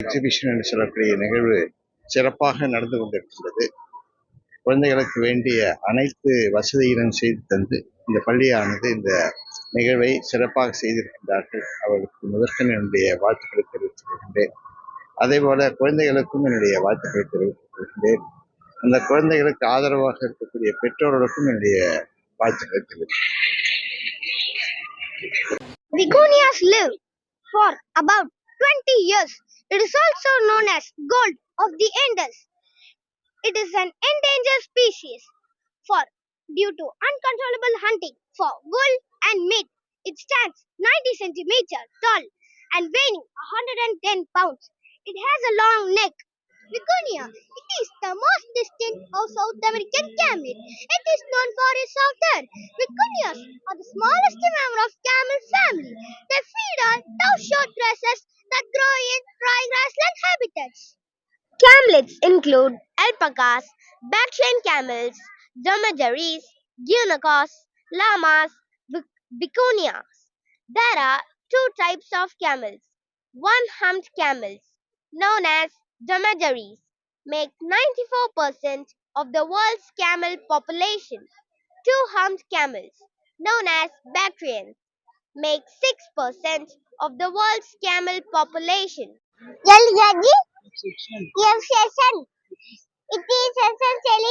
Exhibition என்று சொல்லக்கூடிய நிகழ்வு சிறப்பாக நடந்து கொண்டிருக்கின்றது. குழந்தைகளுக்கு வேண்டிய அனைத்து வசதிகளும் செய்து தந்து இந்த பள்ளியானது இந்த நிகழ்வை சிறப்பாக செய்திருக்கின்றார்கள். அவர்களுக்கு முதற்கன் என்னுடைய வாழ்த்துக்களை தெரிவித்துக் கொள்கின்றேன் அதே போல குழந்தைகளுக்கும் என்னுடைய வாழ்த்துக்களை தெரிவித்துக் கொள்கின்றேன் அந்த குழந்தைகளுக்கு ஆதரவாக இருக்கக்கூடிய பெற்றோர்களுக்கும் என்னுடைய வாழ்த்துக்களை தெரிவித்துக் Begonias live for about 20 years. It is also known as gold of the Andes. It is an endangered species for due to uncontrollable hunting for wool and meat. It stands 90 centimeter tall and weighing 110 pounds. It has a long neck. Begonia. It is the most distant of South American camel. It is known for its soft. Begonias are the smallest member of camel family. They feed on tough short grasses habitats. Camelids include alpacas, Bactrian camels, dromedaries, guanacos, llamas, vic- vicunias. There are two types of camels. One-humped camels, known as dromedaries, make 94% of the world's camel population. Two-humped camels, known as Bactrians, make 6% of the world's camel population. L-E-D Obsession. It is essentially to control its narration.